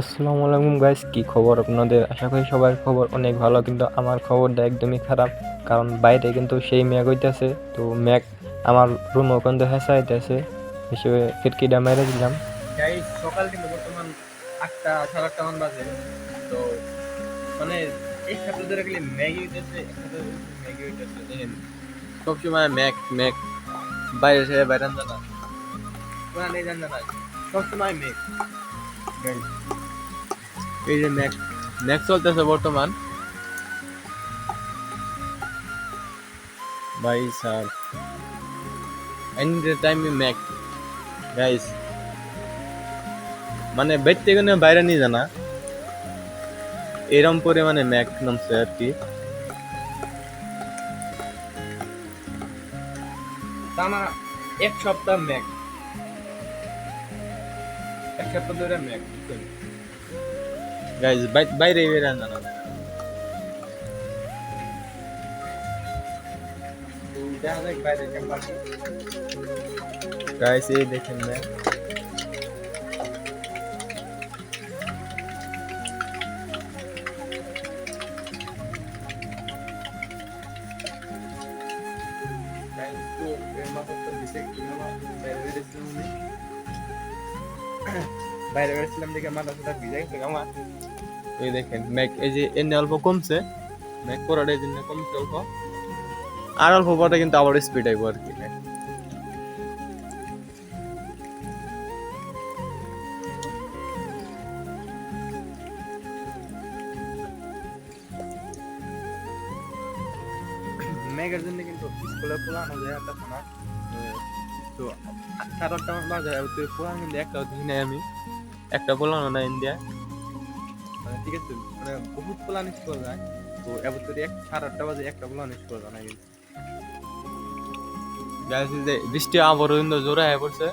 আসসালামু আলাইকুম গাইস কি খবর আপনাদের? আশা করি সবার খবর অনেক ভালো কিন্তু আমার খবরটা একদমই খারাপ কারণ বাইরে কিন্তু সেই ম্যাগ হইতেছে। তো ম্যাগ আমার রুমও কিন্তু হেসা হইতেছে হিসেবে খিড়কিটা মেরে দিলাম। সকাল কিন্তু বর্তমান আটটা সাড়ে আটটা মান বাজে। তো মানে এই ধরে গেলে ম্যাগি হইতেছে ম্যাগি হইতেছে দেখেন। সবসময় বাইরে বাইরে আনতে না। ওরা নেই জানতে না। সবসময় ম্যাক Guys, এই যে ম্যাক ম্যাক চলতেছে বর্তমান। ভাই স্যার এনি টাইম ম্যাক গাইস মানে বেড থেকে বাইরে নিয়ে জানা এরম পরিমাণে ম্যাক নামছে আর কি। টানা এক সপ্তাহ ম্যাক এক সপ্তাহ ধরে ম্যাক গাইজ বাইরে বের জানা দেখা যাক বাইরে কেমন গাইস এই দেখেন ম্যাক বাইরে বেরোছিলাম দেখে মাথা সাথে ভিজে গেছে আমার এই দেখেন ম্যাক এই যে এনে অল্প কমছে। ম্যাক পরাটা এই জন্য কমছে অল্প। আর অল্প পরে কিন্তু আবার স্পিড আইব আর কি মেঘের জন্য কিন্তু স্কুলে পোলানো যায় একটা শোনা তো আটটা আমার বাজে তো পোলানো কিন্তু একটা দিই নাই আমি। একটা বলো না ইন্ডিয়া মানে ঠিক আছে মানে বহুত প্লান স্কুল যায়। তো এবছর এক সাড়ে আটটা বাজে একটা পোলানো স্কুল যায় না কিন্তু এই যে বৃষ্টি আবার জোরে হয়ে পড়ছে।